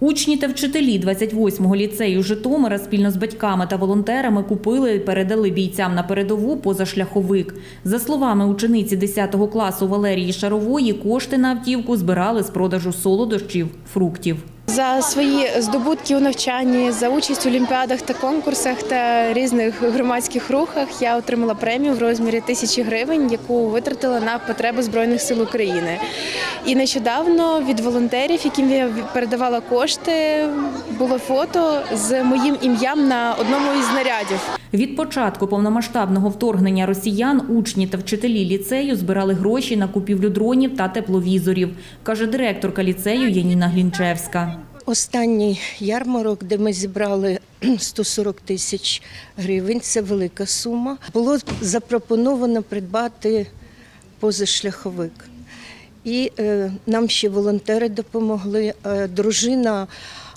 Учні та вчителі 28-го ліцею Житомира спільно з батьками та волонтерами купили і передали бійцям на передову позашляховик. За словами учениці 10 класу Валерії Шарової, кошти на автівку збирали з продажу солодощів, фруктів. За свої здобутки у навчанні, за участь у олімпіадах та конкурсах та різних громадських рухах я отримала премію в розмірі тисячі гривень, яку витратила на потреби Збройних сил України. І нещодавно від волонтерів, яким я передавала кошти, було фото з моїм ім'ям на одному із знарядів. Від початку повномасштабного вторгнення росіян учні та вчителі ліцею збирали гроші на купівлю дронів та тепловізорів, каже директорка ліцею Яніна Глінчевська. Останній ярмарок, де ми зібрали 140 тисяч гривень, це велика сума. Було запропоновано придбати позашляховик. І е, нам ще волонтери допомогли. Е, дружина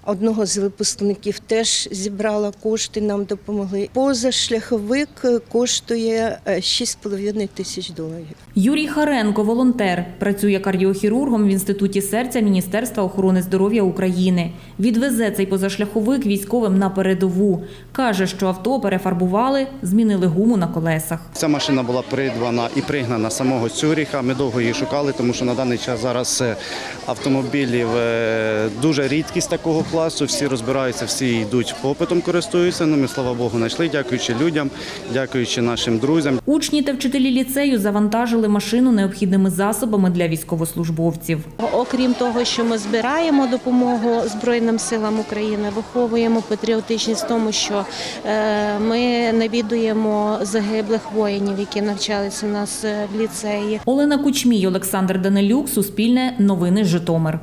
одного з випускників теж зібрала кошти, нам допомогли. Позашляховик е, коштує е, 6,5 тисяч доларів. Юрій Харенко, волонтер, працює кардіохірургом в інституті серця Міністерства охорони здоров'я України. Відвезе цей позашляховик військовим на передову. каже, що авто перефарбували, змінили гуму на колесах. Ця машина була придбана і пригнана самого Цюріха. Ми довго її шукали, тому що на даний час зараз е, автомобілів е, дуже рідкість такого класу. Всі розбираються, всі йдуть попитом, користуються. Ну ми слава Богу знайшли, дякуючи людям, дякуючи нашим друзям. Учні та вчителі ліцею завантажили машину необхідними засобами для військовослужбовців. Окрім того, що ми збираємо допомогу Збройним силам України, виховуємо патріотичність в тому, що е, ми навідуємо загиблих воїнів, які навчалися у нас е, в ліцеї. Олена Кучмій, Олександр Данилюк, Суспільне, Новини Житомир.